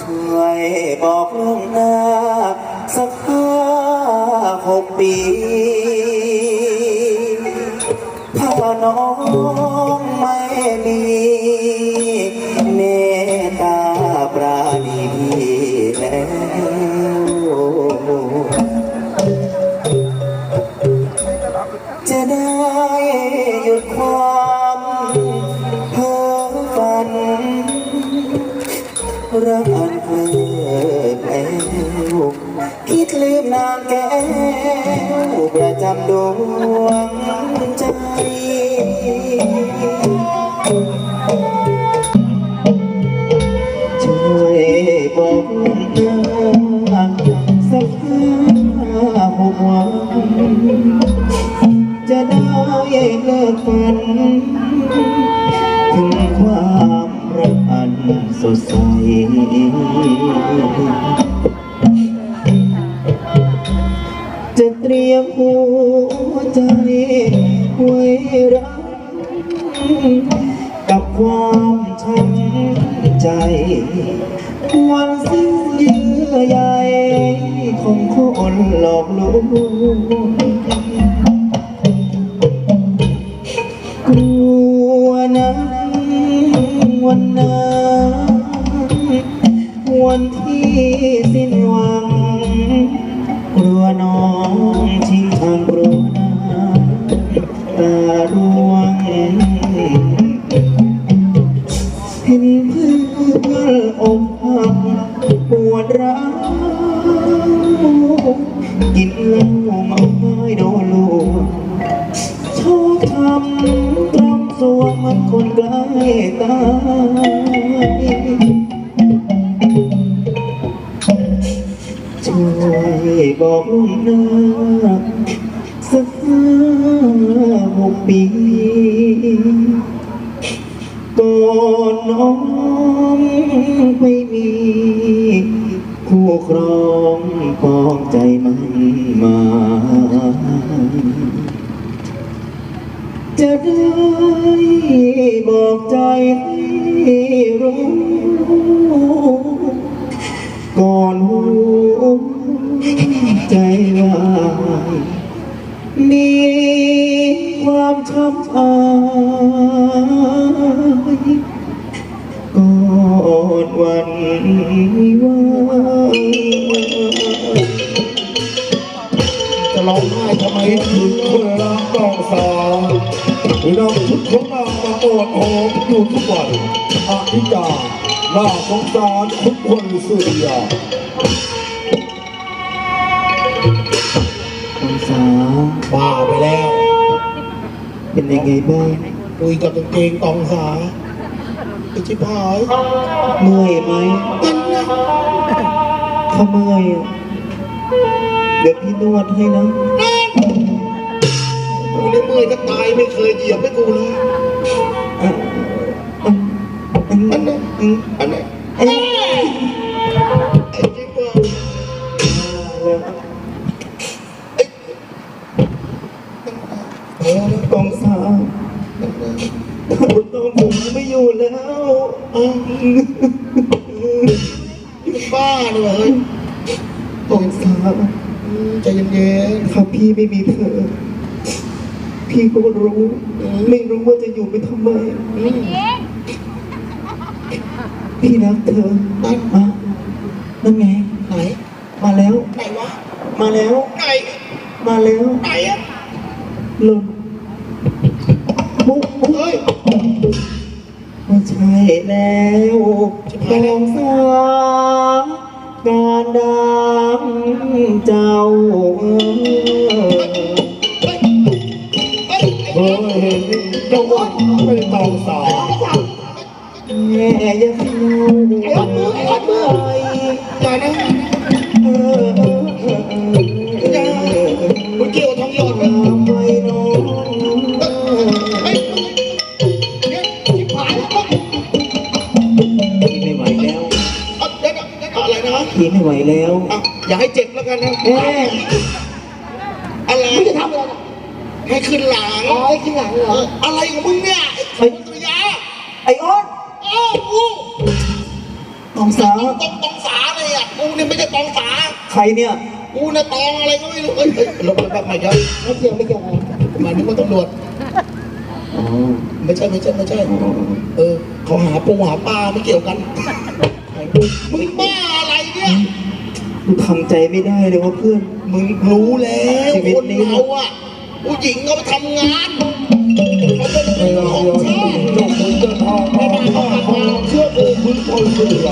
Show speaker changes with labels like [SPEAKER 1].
[SPEAKER 1] ช่วยบอกล่วงหน้า สักห้าหกปี ถ้าน้องไม่มี รักอันเพลิดเพลวคิดลืมนางแก้วประจำดวงใจ จะเตรียมหัวใจไว้รักกับความช้ำใจ วันสิ้นเยื่อใยของคนหลอกลวงกลัวนะวันนั้น วันที่สิ้นหวัง กลัวน้องทิ้งทางกลัวน้ำตาร่วง เห็นเพื่อนอกหักปวดร้าวกินเหล้าเมาไม้โดนลูกชอบทำตรำสวงมันคนใกล้ตาย ช่วยบอกลุงน้าสักห้าหกปี ก่อนน้องไม่มี คู่ครองปองใจมันมา จะได้บอกใจให้รู้ก่อนหู ใจวายมีความช้ำอายก่อนวันวิวาห์
[SPEAKER 2] จะร้องไห้ทำไมถึงคนรักต้องสาวพี่น้องทุกคนมามาโอดโอบอยู่ทุกวันอธิจารน่าสงสารทุกคนสุดยอด
[SPEAKER 1] เป็นยังไงบ้าง
[SPEAKER 2] คุยกับกางเกงตองสาไอ้ชิบหาย
[SPEAKER 1] เมื่อยไหม
[SPEAKER 2] นั่นนะ
[SPEAKER 1] ถ้าเมื่อยอะเดี๋ยวพี่นวดให้นะ
[SPEAKER 2] กูได้เมื่อยก็ตายไม่เคยเหยียบให้กูเลย
[SPEAKER 1] อะอะอัน
[SPEAKER 2] อัน
[SPEAKER 1] นี้
[SPEAKER 2] นั้น
[SPEAKER 1] อืม
[SPEAKER 2] อัน โอ้ย
[SPEAKER 1] กองสาวคุณต้องผมไม่อยู่แล้ว
[SPEAKER 2] อ้าวนี่มันบ้าเลยเฮ้ย
[SPEAKER 1] กองสาว
[SPEAKER 2] อืมใจเย็น
[SPEAKER 1] ถ้าพี่ไม่มีเธอ พี่ก็รู้ ไม่รู้ว่าจะอยู่ไปทำไม
[SPEAKER 2] ๆอืม
[SPEAKER 1] พี่รักเธอ
[SPEAKER 2] นั่น
[SPEAKER 1] มานั่นไง
[SPEAKER 2] ไหน
[SPEAKER 1] มาแล้ว
[SPEAKER 2] ไหนวะ
[SPEAKER 1] มาแล้ว
[SPEAKER 2] ไหน
[SPEAKER 1] มาแล้ว
[SPEAKER 2] ไหนอะ
[SPEAKER 1] หล่นมุกมุก
[SPEAKER 2] เฮ้ย
[SPEAKER 1] ไม่ใช่แล้ว
[SPEAKER 2] ชิบหายแล้ว
[SPEAKER 1] กองสาวการดังเจ้าเออ
[SPEAKER 2] เฮ้ย เฮ้ยเห็นเจ้าอ้วนเป็นตองสาว
[SPEAKER 1] แม่ยังเล่า
[SPEAKER 2] ไอ้อดมือไอ้อดมืออย่านะ
[SPEAKER 1] พี่ไม่ไหวแล้ว
[SPEAKER 2] อะอย่าให้เจ็บแล้วกันนะ
[SPEAKER 1] แม่
[SPEAKER 2] อะไร
[SPEAKER 3] มึงจะทำอะไรล่ะ
[SPEAKER 2] ให้ขึ้นหลัง
[SPEAKER 3] อ๋อไอ้ข้างหลังเหร
[SPEAKER 2] เอ
[SPEAKER 3] อ
[SPEAKER 2] ออะไรของมึงเนี่ยไอ้ตัวยา
[SPEAKER 1] ไอ้ออส
[SPEAKER 2] เอ้ากู
[SPEAKER 1] ตองสา
[SPEAKER 2] ตองตองสาเลยอะกูเนี่ยไม่ใช่ตองสา
[SPEAKER 1] ใครเนี่ย
[SPEAKER 2] กูน่ะตองอะไรก็ไม่รู้เอ้ยเฮ้ยลงไปแบบใหม่ครับ
[SPEAKER 1] ไม่เกี่ยวไม่เกี่ยว
[SPEAKER 2] มานึกว่าตำรวจ
[SPEAKER 1] อ๋อ
[SPEAKER 2] ไม่ใช่ไม่ใช่ไม่ใช่ เออเขาหาปูหาปลาไม่เกี่ยวกัน มึงบ้าอะไรเนี่ย
[SPEAKER 1] กูทำใจไม่ได้เลยว่าเพื่อน
[SPEAKER 2] มึงรู้แล้ว
[SPEAKER 1] ชีวิต
[SPEAKER 2] คน
[SPEAKER 1] นี้
[SPEAKER 2] เราอะผู้หญิงเขาไปทำงานเขาจะ
[SPEAKER 4] ใน
[SPEAKER 2] เป็น
[SPEAKER 4] เรา
[SPEAKER 2] ของ
[SPEAKER 4] เดียว
[SPEAKER 2] ชา
[SPEAKER 4] ที่
[SPEAKER 2] ติ
[SPEAKER 4] ยกมือเดินทางมาข้ามาเชื่อโอ้พื้นคนเสือ